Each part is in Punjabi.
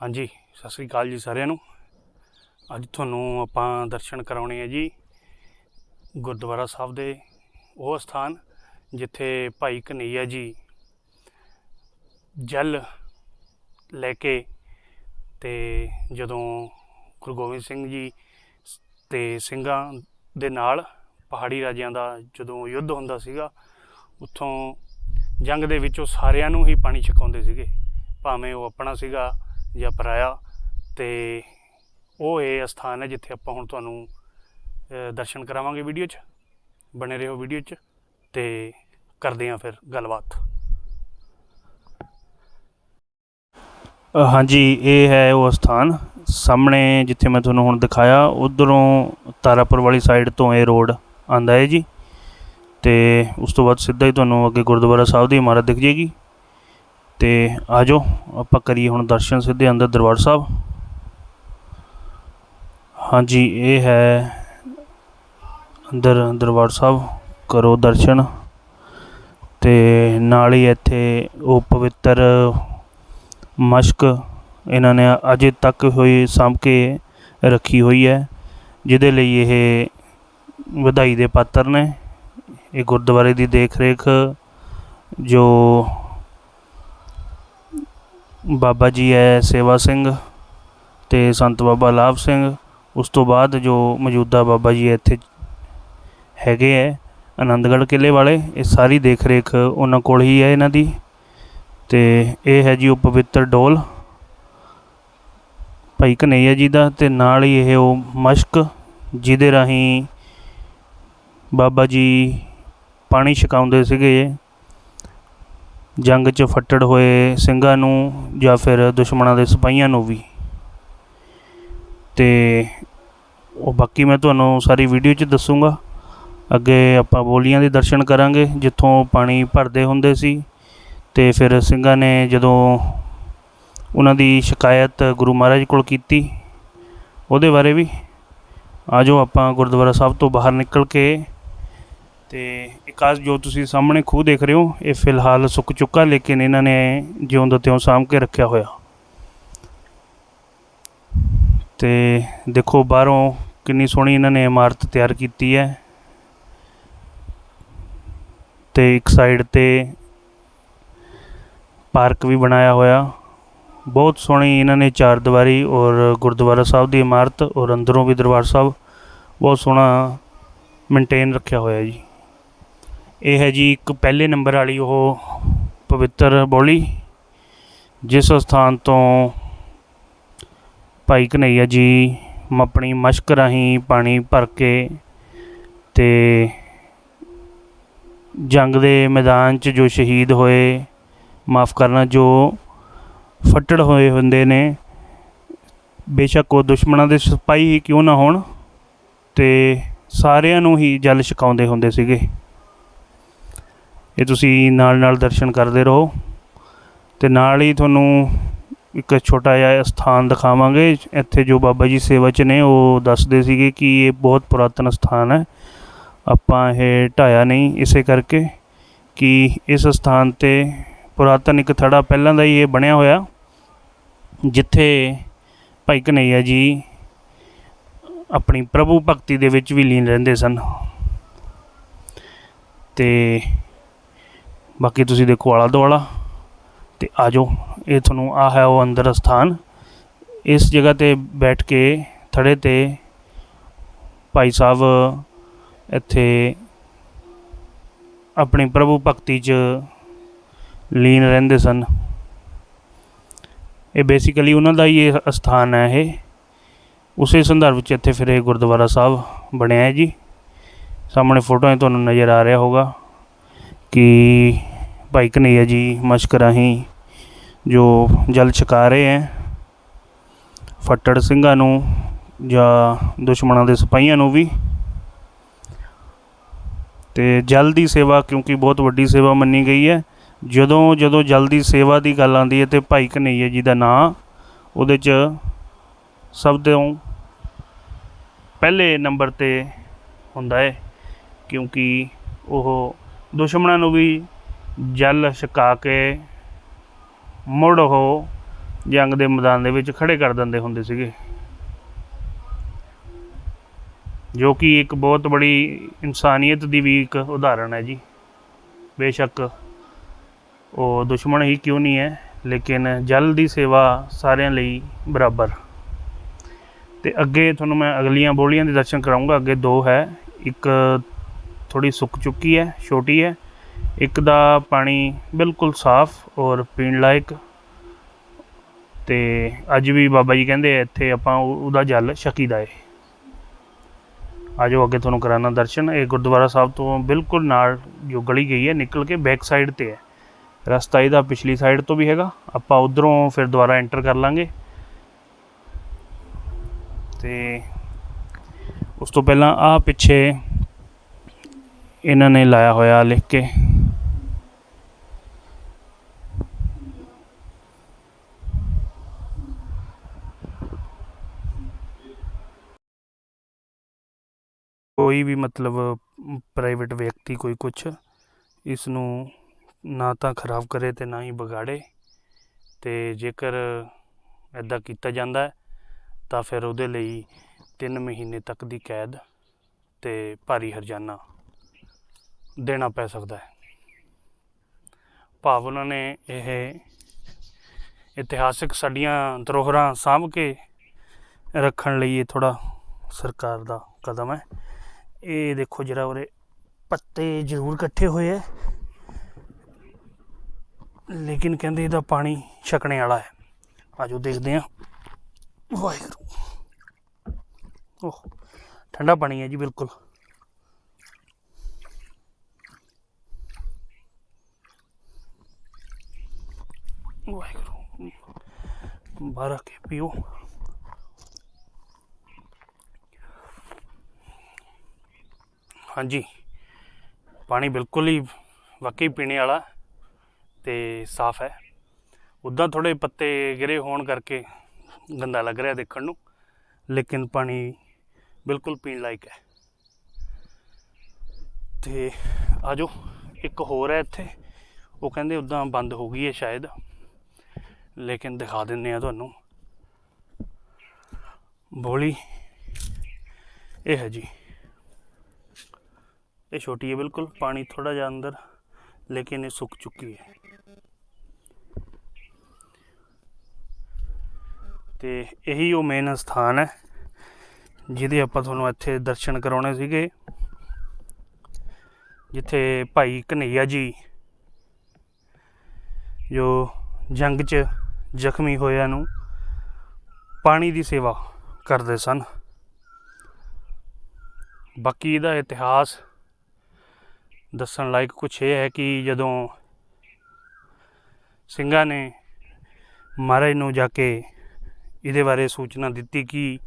ਹਾਂਜੀ, ਸਤਿ ਸ੍ਰੀ ਅਕਾਲ ਜੀ ਸਾਰਿਆਂ ਨੂੰ। ਅੱਜ ਤੁਹਾਨੂੰ ਆਪਾਂ ਦਰਸ਼ਨ ਕਰਾਉਣੇ ਆ ਜੀ ਗੁਰਦੁਆਰਾ ਸਾਹਿਬ ਦੇ ਉਹ ਸਥਾਨ ਜਿੱਥੇ ਭਾਈ ਕਨਈਆ ਜੀ ਜਲ ਲੈ ਕੇ ਤੇ ਜਦੋਂ ਗੁਰੂ ਗੋਬਿੰਦ ਸਿੰਘ ਜੀ ਤੇ ਸਿੰਘਾਂ ਦੇ ਨਾਲ ਪਹਾੜੀ ਰਾਜਿਆਂ ਦਾ ਜਦੋਂ ਯੁੱਧ ਹੁੰਦਾ ਸੀਗਾ, ਉੱਥੋਂ ਜੰਗ ਦੇ ਵਿੱਚ ਉਹ ਸਾਰਿਆਂ ਨੂੰ ਹੀ ਪਾਣੀ ਛਕਾਉਂਦੇ ਸੀਗੇ। ਭਾਵੇਂ ਉਹ ਆਪਣਾ ਸੀਗਾ ਜਾਂ ਪਰਾਇਆ, ਤੇ ਉਹ ਇਹ ਸਥਾਨ ਹੈ ਜਿੱਥੇ ਆਪਾਂ ਹੁਣ ਤੁਹਾਨੂੰ ਦਰਸ਼ਨ ਕਰਾਵਾਂਗੇ ਵੀਡੀਓ 'ਚ, ਬਣੇ ਰਹੋ ਵੀਡੀਓ 'ਚ, ਤੇ ਕਰਦੇ ਹਾਂ ਫਿਰ ਗੱਲਬਾਤ। ਹਾਂਜੀ, ਇਹ ਹੈ ਉਹ ਸਥਾਨ ਸਾਹਮਣੇ ਜਿੱਥੇ ਮੈਂ ਤੁਹਾਨੂੰ ਹੁਣ ਦਿਖਾਇਆ, ਉਧਰੋਂ ਤਾਰਾਪੁਰ ਵਾਲੀ ਸਾਈਡ ਤੋਂ ਇਹ ਰੋਡ ਆਂਦਾ ਹੈ ਜੀ, ਤੇ ਉਸ ਤੋਂ ਬਾਅਦ ਸਿੱਧਾ ਹੀ ਤੁਹਾਨੂੰ ਅੱਗੇ ਗੁਰਦੁਆਰਾ ਸਾਹਿਬ ਦੀ ਇਮਾਰਤ ਦਿਖ ਜੇਗੀ ਤੇ ਆਜੋ, ਆਪਾਂ ਕਰੀਏ ਹੁਣ ਦਰਸ਼ਨ ਸਿੱਧੇ ਅੰਦਰ ਦਰਬਾਰ ਸਾਹਿਬ। ਹਾਂਜੀ, ਇਹ ਹੈ ਅੰਦਰ ਦਰਬਾਰ ਸਾਹਿਬ, ਕਰੋ ਦਰਸ਼ਨ। ਤੇ ਨਾਲ ਹੀ ਇੱਥੇ ਉਹ ਪਵਿੱਤਰ ਮਸ਼ਕ ਇਹਨਾਂ ਨੇ ਅਜੇ ਤੱਕ ਹੋਈ ਸਾਂਭ ਕੇ ਰੱਖੀ ਹੋਈ ਹੈ, ਜਿਹਦੇ ਲਈ ਇਹ ਵਧਾਈ ਦੇ ਪਾਤਰ ਨੇ। ਇਹ ਗੁਰਦੁਆਰੇ ਦੀ ਦੇਖ ਰੇਖ ਜੋ ਬਾਬਾ ਜੀ ਹੈ ਸੇਵਾ ਸਿੰਘ ਤੇ ਸੰਤ ਬਾਬਾ ਲਾਭ ਸਿੰਘ। ਉਸ ਤੋਂ ਬਾਅਦ ਜੋ ਮੌਜੂਦਾ ਬਾਬਾ ਜੀ ਇੱਥੇ ਹੈਗੇ ਹੈ, ਆਨੰਦਗੜ੍ਹ ਕਿਲੇ ਵਾਲੇ, ਇਹ ਸਾਰੀ ਦੇਖ ਰੇਖ ਉਹਨਾਂ ਕੋਲ ਹੀ ਹੈ ਇਹਨਾਂ ਦੀ। ਤੇ ਇਹ ਹੈ ਜੀ ਉਹ ਪਵਿੱਤਰ ਡੋਲ। ਭਾਈ ਕਨਈਆ ਜੀ ਦਾ ਤੇ ਨਾਲ ਹੀ ਇਹ ਉਹ ਮਸ਼ਕ, ਜਿਹਦੇ ਰਾਹੀਂ ਬਾਬਾ ਜੀ ਪਾਣੀ ਛਕਾਉਂਦੇ ਸੀਗੇ। ਜੰਗ 'ਚ ਫੱਟੜ ਹੋਏ ਸਿੰਘਾਂ ਨੂੰ ਜਾਂ ਫਿਰ ਦੁਸ਼ਮਣਾਂ ਦੇ ਸਿਪਾਹੀਆਂ ਨੂੰ ਵੀ। ਤੇ ਉਹ ਬਾਕੀ ਮੈਂ ਤੁਹਾਨੂੰ ਸਾਰੀ ਵੀਡੀਓ 'ਚ ਦੱਸੂਗਾ। ਅੱਗੇ ਆਪਾਂ ਬੋਲੀਆਂ ਦੇ ਦਰਸ਼ਨ ਕਰਾਂਗੇ, ਜਿੱਥੋਂ ਪਾਣੀ ਭਰਦੇ ਹੁੰਦੇ ਸੀ। ਤੇ ਫਿਰ ਸਿੰਘਾਂ ਨੇ ਜਦੋਂ ਉਹਨਾਂ ਦੀ ਸ਼ਿਕਾਇਤ ਗੁਰੂ ਮਹਾਰਾਜ ਕੋਲ ਕੀਤੀ, ਉਹਦੇ ਬਾਰੇ ਵੀ। ਆਜੋ ਆਪਾਂ ਗੁਰਦੁਆਰਾ ਸਾਹਿਬ ਤੋਂ ਬਾਹਰ ਨਿਕਲ ਕੇ ਤੇ ਇੱਕ ਆਹ ਜੋ ਤੁਸੀਂ ਸਾਹਮਣੇ ਖੂਹ ਦੇਖ ਰਹੇ ਹੋ, ਇਹ ਫਿਲਹਾਲ ਸੁੱਕ ਚੁੱਕਾ, ਲੇਕਿਨ ਇਹਨਾਂ ਨੇ ਜਿਉਂ ਦਾ ਤਿਉਂ ਸਾਂਭ ਕੇ ਰੱਖਿਆ ਹੋਇਆ। ਤੇ ਦੇਖੋ ਬਾਹਰੋਂ ਕਿੰਨੀ ਸੋਹਣੀ ਇਹਨਾਂ ਨੇ ਇਮਾਰਤ ਤਿਆਰ ਕੀਤੀ ਹੈ। ਤੇ ਇੱਕ ਸਾਈਡ ਤੇ ਪਾਰਕ ਵੀ ਬਣਾਇਆ ਹੋਇਆ। ਬਹੁਤ ਸੋਹਣੀ ਇਹਨਾਂ ਨੇ ਚਾਰ ਦੀਵਾਰੀ ਔਰ ਗੁਰਦੁਆਰਾ ਸਾਹਿਬ ਦੀ ਇਮਾਰਤ ਔਰ ਅੰਦਰੋਂ ਵੀ ਦਰਬਾਰ ਸਾਹਿਬ। ਬਹੁਤ ਸੋਹਣਾ ਮੇਨਟੇਨ ਰੱਖਿਆ ਹੋਇਆ ਜੀ। ਇਹ ਹੈ ਜੀ ਇੱਕ ਪਹਿਲੇ ਨੰਬਰ ਵਾਲੀ ਉਹ ਪਵਿੱਤਰ ਬੋਲੀ, ਜਿਸ ਸਥਾਨ ਤੋਂ ਭਾਈ ਕਨਈਆ ਜੀ ਆਪਣੀ ਮਸ਼ਕ ਰਾਹੀਂ ਪਾਣੀ ਭਰ ਕੇ ਤੇ ਜੰਗ ਦੇ ਮੈਦਾਨ 'ਚ ਜੋ ਸ਼ਹੀਦ ਹੋਏ, ਮਾਫ ਕਰਨਾ, ਜੋ ਫੱਟੜ ਹੋਏ ਹੁੰਦੇ ਨੇ, ਬੇਸ਼ੱਕ ਉਹ ਦੁਸ਼ਮਣਾਂ ਦੇ ਸਿਪਾਹੀ ਹੀ ਕਿਉਂ ਨਾ ਹੋਣ ਤੇ ਸਾਰਿਆਂ ਨੂੰ ਹੀ ਜਲ ਛਕਾਉਂਦੇ ਹੁੰਦੇ ਸੀਗੇ। ਇਹ ਤੁਸੀਂ ਨਾਲ ਨਾਲ ਦਰਸ਼ਨ ਕਰਦੇ ਰਹੋ ਤੇ ਨਾਲ ਹੀ ਤੁਹਾਨੂੰ ਇੱਕ ਛੋਟਾ ਜਿਹਾ ਸਥਾਨ ਦਿਖਾਵਾਂਗੇ। ਇੱਥੇ ਜੋ ਬਾਬਾ ਜੀ ਸੇਵਾ 'ਚ ਨੇ, ਉਹ ਦੱਸਦੇ ਸੀਗੇ ਕਿ ਇਹ ਬਹੁਤ ਪੁਰਾਤਨ ਸਥਾਨ ਹੈ। ਆਪਾਂ ਇਹ ਢਾਇਆ ਨਹੀਂ ਇਸੇ ਕਰਕੇ ਕਿ ਇਸ ਸਥਾਨ ਤੇ ਪੁਰਾਤਨ ਇੱਕ ਥੜਾ ਪਹਿਲਾਂ ਦਾ ਹੀ ਇਹ ਬਣਿਆ ਹੋਇਆ, ਜਿੱਥੇ ਭਾਈ ਕਨਈਆ ਜੀ ਆਪਣੀ ਪ੍ਰਭੂ ਭਗਤੀ ਦੇ ਵਿੱਚ ਵੀ ਲੀਨ ਰਹਿੰਦੇ ਸਨ। ਤੇ ਬਾਕੀ ਤੁਸੀਂ ਦੇਖੋ ਆਲਾ ਦੁਆਲਾ ਤੇ ਆਜੋ ਇਹ ਤੁਹਾਨੂੰ ਆ ਹੈ ਉਹ ਅੰਦਰ ਸਥਾਨ ਇਸ ਜਗ੍ਹਾ ਤੇ ਬੈਠ ਕੇ ਥੜੇ ਤੇ ਭਾਈ ਸਾਹਿਬ ਇੱਥੇ ਆਪਣੀ ਪ੍ਰਭੂ ਭਗਤੀ 'ਚ ਲੀਨ ਰਹਿੰਦੇ ਸਨ। ਇਹ ਬੇਸਿਕਲੀ ਉਹਨਾਂ ਦਾ ਹੀ ਇਹ ਸਥਾਨ ਹੈ ਇਹ। ਉਸੇ ਸੰਦਰਭ ਵਿੱਚ ਇੱਥੇ ਫਿਰ ਇਹ ਗੁਰਦੁਆਰਾ ਸਾਹਿਬ ਬਣਿਆ ਹੈ ਜੀ। ਸਾਹਮਣੇ ਫੋਟੋਆਂ ਤੁਹਾਨੂੰ ਨਜ਼ਰ ਆ ਰਿਹਾ ਹੋਗਾ ਕਿ ਭਾਈ ਕਨਈਆ ਜੀ ਮਸ਼ਕ ਰਾਹੀਂ ਜੋ ਜਲ ਛਕਾ ਰਹੇ ਹੈ। ਫੱਟੜ ਸਿੰਘਾਂ ਨੂੰ ਜਾਂ ਦੁਸ਼ਮਣਾਂ ਦੇ ਸਿਪਾਹੀਆਂ ਨੂੰ ਵੀ। ਤੇ ਜਲ ਦੀ ਸੇਵਾ, ਕਿਉਂਕਿ ਬਹੁਤ ਵੱਡੀ ਸੇਵਾ ਮੰਨੀ ਗਈ ਹੈ, ਜਦੋਂ ਜਦੋਂ ਜਲ ਦੀ ਸੇਵਾ ਦੀ ਗੱਲ ਆਉਂਦੀ ਹੈ ਤੇ ਭਾਈ ਕਨਈਆ ਜੀ ਦਾ ਨਾਂ, ਉਹਦੇ 'ਚ ਸਭ ਤੋਂ ਪਹਿਲੇ ਨੰਬਰ ਤੇ ਹੁੰਦਾ ਹੈ, ਕਿਉਂਕਿ ਉਹ ਦੁਸ਼ਮਣਾਂ ਨੂੰ ਵੀ ਜਲ ਛਕਾ ਕੇ ਮੁੜ ਉਹ ਜੰਗ ਦੇ ਮੈਦਾਨ ਦੇ ਵਿੱਚ ਖੜੇ ਕਰ ਦਿੰਦੇ ਹੁੰਦੇ ਸੀਗੇ। ਜੋ ਕਿ ਇੱਕ ਬਹੁਤ ਬੜੀ ਇਨਸਾਨੀਅਤ ਦੀ ਵੀ ਇੱਕ ਉਦਾਹਰਣ ਹੈ ਜੀ। ਬੇਸ਼ੱਕ ਉਹ ਦੁਸ਼ਮਣ ਹੀ ਕਿਉਂ ਨਹੀਂ ਹੈ, ਲੇਕਿਨ ਜਲ ਦੀ ਸੇਵਾ ਸਾਰਿਆਂ ਲਈ ਬਰਾਬਰ। ਤੇ ਅੱਗੇ ਤੁਹਾਨੂੰ ਮੈਂ ਅਗਲੀਆਂ ਬੋਲੀਆਂ ਦੇ ਦਰਸ਼ਨ ਕਰਾਉਂਗਾ ਅੱਗੇ ਦੋ ਹੈ, ਇੱਕ ਥੋੜੀ ਸੁੱਕ ਚੁੱਕੀ ਹੈ, ਛੋਟੀ ਹੈ ਇੱਕ ਦਾ ਪਾਣੀ ਬਿਲਕੁਲ ਸਾਫ਼ ਔਰ ਪੀਣ ਲਾਇਕ ਤੇ ਅੱਜ ਵੀ ਬਾਬਾ ਜੀ ਕਹਿੰਦੇ ਇੱਥੇ ਆਪਾਂ ਉਹ- ਉਹਦਾ ਜਲ ਛਕੀਦਾ ਹੈ ਆਜੋ ਅੱਗੇ ਤੁਹਾਨੂੰ ਕਰਾਣਾ ਦਰਸ਼ਨ। ਇਹ ਗੁਰਦੁਆਰਾ ਸਾਹਿਬ ਤੋਂ ਬਿਲਕੁਲ ਨਾਲ ਜੋ ਗਲੀ ਗਈ ਹੈ, ਨਿਕਲ ਕੇ ਬੈਕ ਸਾਈਡ ਤੇ ਹੈ। ਰਸਤਾ ਇਹਦਾ ਪਿਛਲੀ ਸਾਈਡ ਤੋਂ ਵੀ ਹੈਗਾ। ਆਪਾਂ ਉਧਰੋਂ ਫਿਰ ਦੁਬਾਰਾ ਐਂਟਰ ਕਰ ਲਾਂਗੇ। ਤੇ ਉਸ ਤੋਂ ਪਹਿਲਾਂ ਆ ਪਿੱਛੇ ਇਹਨਾਂ ਨੇ ਲਾਇਆ ਹੋਇਆ ਲਿਖ ਕੇ। ਕੋਈ ਵੀ ਮਤਲਬ ਪ੍ਰਾਈਵੇਟ ਵਿਅਕਤੀ ਕੋਈ ਕੁਛ ਇਸ ਨੂੰ ਨਾ ਤਾਂ ਖਰਾਬ ਕਰੇ ਅਤੇ ਨਾ ਹੀ ਵਿਗਾੜੇ ਅਤੇ ਜੇਕਰ ਇੱਦਾਂ ਕੀਤਾ ਜਾਂਦਾ ਤਾਂ ਫਿਰ ਉਹਦੇ ਲਈ ਤਿੰਨ ਮਹੀਨੇ ਤੱਕ ਦੀ ਕੈਦ ਅਤੇ ਭਾਰੀ ਹਰਜਾਨਾ ਦੇਣਾ ਪੈ ਸਕਦਾ ਹੈ। ਭਾਵ ਉਹਨਾਂ ਨੇ ਇਹ ਇਤਿਹਾਸਿਕ ਸਾਡੀਆਂ ਧਰੋਹਰਾਂ ਸਾਂਭ ਕੇ ਰੱਖਣ ਲਈ ਇਹ ਥੋੜਾ ਸਰਕਾਰ ਦਾ ਕਦਮ ਹੈ। ਇਹ ਦੇਖੋ ਜਰਾ ਉਰੇ ਪੱਤੇ ਜ਼ਰੂਰ ਇਕੱਠੇ ਹੋਏ ਐ ਲੇਕਿਨ ਕਹਿੰਦੇ ਇਹਦਾ ਪਾਣੀ ਛਕਣੇ ਵਾਲਾ ਹੈ। ਆਜੋ ਦੇਖਦੇ ਹਾਂ। ਵਾਹਿਗੁਰੂ। ਓਹ, ਠੰਡਾ ਪਾਣੀ ਹੈ ਜੀ, ਬਿਲਕੁਲ। ਵਾਹਿਗੁਰੂ। ਬਾਹਰ ਆ ਕੇ ਪੀਓ। ਹਾਂਜੀ। ਪਾਣੀ ਬਿਲਕੁਲ ਹੀ ਵਾਕਈ ਪੀਣੇ ਵਾਲਾ ਤੇ ਸਾਫ਼ ਹੈ। ਉਦਾਂ ਥੋੜੇ ਪੱਤੇ ਗਿਰੇ ਹੋਣ ਕਰਕੇ ਗੰਦਾ ਲੱਗ ਰਿਹਾ ਦੇਖਣ ਨੂੰ, ਲੇਕਿਨ ਪਾਣੀ ਬਿਲਕੁਲ ਪੀਣ ਲਾਇਕ ਹੈ। ਤੇ ਆਜੋ, ਇੱਕ ਹੋਰ ਹੈ ਇੱਥੇ। ਉਹ ਕਹਿੰਦੇ ਉਦਾਂ ਬੰਦ ਹੋ ਗਈ ਹੈ ਸ਼ਾਇਦ, ਲੇਕਿਨ ਦਿਖਾ ਦਿੰਨੇ ਆ ਤੁਹਾਨੂੰ। ਬੋਲੀ ਇਹ ਹੈ ਜੀ। ਇਹ ਛੋਟੀ ਹੈ, ਬਿਲਕੁਲ ਪਾਣੀ ਥੋੜਾ ਜਿਹਾ ਅੰਦਰ, ਲੇਕਿਨ ਇਹ ਸੁੱਕ ਚੁੱਕੀ ਹੈ। ਤੇ ਇਹੀ ਉਹ ਮੇਨ ਸਥਾਨ ਹੈ, ਜਿਹਦੇ ਆਪਾਂ ਤੁਹਾਨੂੰ ਇੱਥੇ ਦਰਸ਼ਨ ਕਰਾਉਣੇ ਸੀਗੇ, ਜਿੱਥੇ ਭਾਈ ਕਨਈਆ ਜੀ, ਜੋ ਜੰਗ 'ਚ ਜ਼ਖਮੀ ਹੋਇਆਂ ਨੂੰ ਪਾਣੀ ਦੀ ਸੇਵਾ ਕਰਦੇ ਸਨ। ਬਾਕੀ ਇਹਦਾ ਇਤਿਹਾਸ ਦੱਸਣ ਲਾਇਕ ਕੁਝ ਇਹ ਹੈ ਕਿ ਜਦੋਂ ਸਿੰਘਾਂ ਨੇ ਮਹਾਰਾਜ ਨੂੰ ਜਾ ਕੇ ਇਹਦੇ ਬਾਰੇ ਸੂਚਨਾ ਦਿੱਤੀ ਕਿ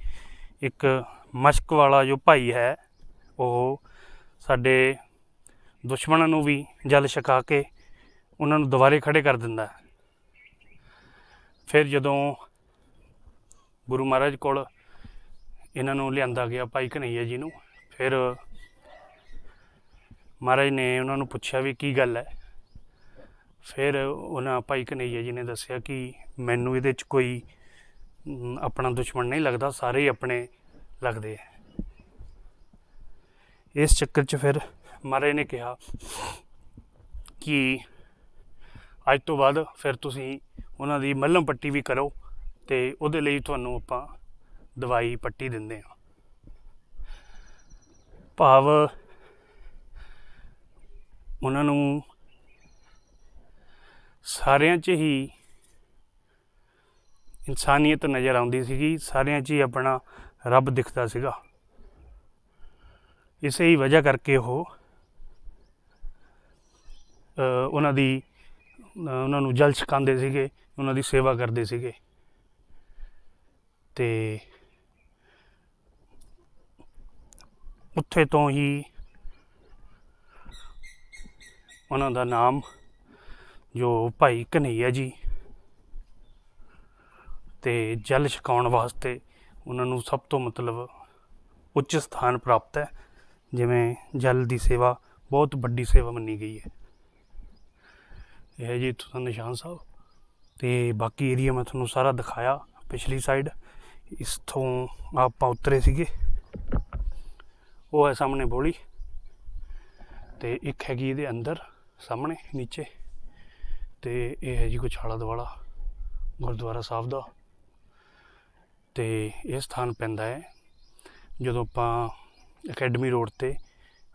ਇੱਕ ਮਸ਼ਕ ਵਾਲਾ ਜੋ ਭਾਈ ਹੈ, ਉਹ ਸਾਡੇ ਦੁਸ਼ਮਣਾਂ ਨੂੰ ਵੀ ਜਲ ਛਕਾ ਕੇ ਉਹਨਾਂ ਨੂੰ ਦੁਬਾਰੇ ਖੜੇ ਕਰ ਦਿੰਦਾ ਹੈ। ਫਿਰ ਜਦੋਂ ਗੁਰੂ ਮਹਾਰਾਜ ਕੋਲ ਇਹਨਾਂ ਨੂੰ ਲਿਆਂਦਾ ਗਿਆ ਭਾਈ ਕਨਈਆ ਜੀ ਨੂੰ, ਫਿਰ ਮਹਾਰਾਜ ਨੇ ਉਹਨਾਂ ਨੂੰ ਪੁੱਛਿਆ ਵੀ ਕੀ ਗੱਲ ਹੈ। ਫਿਰ ਉਹਨਾਂ ਭਾਈ ਕਨਈਆ ਜੀ ਨੇ ਦੱਸਿਆ ਕਿ ਮੈਨੂੰ ਇਹਦੇ 'ਚ ਕੋਈ ਆਪਣਾ ਦੁਸ਼ਮਣ ਨਹੀਂ ਲੱਗਦਾ, ਸਾਰੇ ਹੀ ਆਪਣੇ ਲੱਗਦੇ ਹੈ ਇਸ ਚੱਕਰ 'ਚ ਫਿਰ ਮਹਾਰਾਜ ਨੇ ਕਿਹਾ ਕਿ ਅੱਜ ਤੋਂ ਬਾਅਦ ਫਿਰ ਤੁਸੀਂ ਉਹਨਾਂ ਦੀ ਮੱਲਮ ਪੱਟੀ ਵੀ ਕਰੋ ਤੇ ਉਹਦੇ ਲਈ ਤੁਹਾਨੂੰ ਆਪਾਂ ਦਵਾਈ ਪੱਟੀ ਦਿੰਦੇ ਹਾਂ। ਭਾਵ ਉਹਨਾਂ ਨੂੰ ਸਾਰਿਆਂ 'ਚ ਹੀ ਇਨਸਾਨੀਅਤ ਨਜ਼ਰ ਆਉਂਦੀ ਸੀਗੀ, ਸਾਰਿਆਂ 'ਚ ਹੀ ਆਪਣਾ ਰੱਬ ਦਿਖਦਾ ਸੀਗਾ। ਇਸੇ ਹੀ ਵਜ੍ਹਾ ਕਰਕੇ ਉਹ ਉਹਨਾਂ ਦੀ ਉਹਨਾਂ ਨੂੰ ਜਲ ਛਕਾਉਂਦੇ ਸੀਗੇ, ਉਹਨਾਂ ਦੀ ਸੇਵਾ ਕਰਦੇ ਸੀਗੇ। ਤੇ ਉੱਥੇ ਤੋਂ ਹੀ ਉਹਨਾਂ ਦਾ ਨਾਮ ਜੋ ਭਾਈ ਕਨਈਆ ਜੀ ਤੇ ਜਲ ਛਕਾਉਣ ਵਾਸਤੇ ਉਹਨਾਂ ਨੂੰ ਸਭ ਤੋਂ ਮਤਲਬ ਉੱਚ ਸਥਾਨ ਪ੍ਰਾਪਤ ਹੈ, ਜਿਵੇਂ ਜਲ ਦੀ ਸੇਵਾ ਬਹੁਤ ਵੱਡੀ ਸੇਵਾ ਮੰਨੀ ਗਈ ਹੈ। ਇਹ ਹੈ ਜੀ ਇੱਥੋਂ ਨਿਸ਼ਾਨ ਸਾਹਿਬ। ਤੇ ਬਾਕੀ ਏਰੀਆ ਮੈਂ ਤੁਹਾਨੂੰ ਸਾਰਾ ਦਿਖਾਇਆ ਪਿਛਲੀ ਸਾਈਡ ਇਸ ਤੋਂ ਆਪਾਂ ਉਤਰੇ ਸੀਗੇ। ਉਹ ਹੈ ਸਾਹਮਣੇ ਬੋਲੀ। ਤੇ ਇੱਕ ਹੈਗੀ ਇਹਦੇ ਅੰਦਰ। ਸਾਹਮਣੇ, ਨੀਚੇ। ਤੇ ਇਹ ਹੈ ਜੀ ਕੁਛ ਆਲਾ ਦੁਆਲਾ, ਗੁਰਦੁਆਰਾ ਸਾਹਿਬ ਦਾ। ਤੇ ਇਹ ਸਥਾਨ ਪੈਂਦਾ ਹੈ, ਜਦੋਂ ਆਪਾਂ ਅਕੈਡਮੀ ਰੋਡ ਤੇ,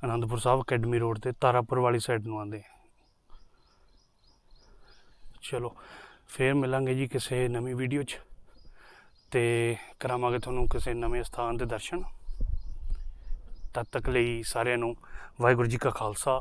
ਅਨੰਦਪੁਰ ਸਾਹਿਬ ਅਕੈਡਮੀ ਰੋਡ ਤੇ ਤਾਰਾਪੁਰ ਵਾਲੀ ਸਾਈਡ ਨੂੰ ਆਉਂਦੇ ਚਲੋ, ਫੇਰ ਮਿਲਾਂਗੇ ਜੀ ਕਿਸੇ ਨਵੀਂ ਵੀਡੀਓ 'ਚ। ਤੇ ਕਰਾਵਾਂਗੇ ਤੁਹਾਨੂੰ ਕਿਸੇ ਨਵੇਂ ਸਥਾਨ ਦੇ ਦਰਸ਼ਨ। ਤਦ ਤੱਕ ਲਈ ਸਾਰਿਆਂ ਨੂੰ ਵਾਹਿਗੁਰੂ ਜੀ ਕਾ ਖਾਲਸਾ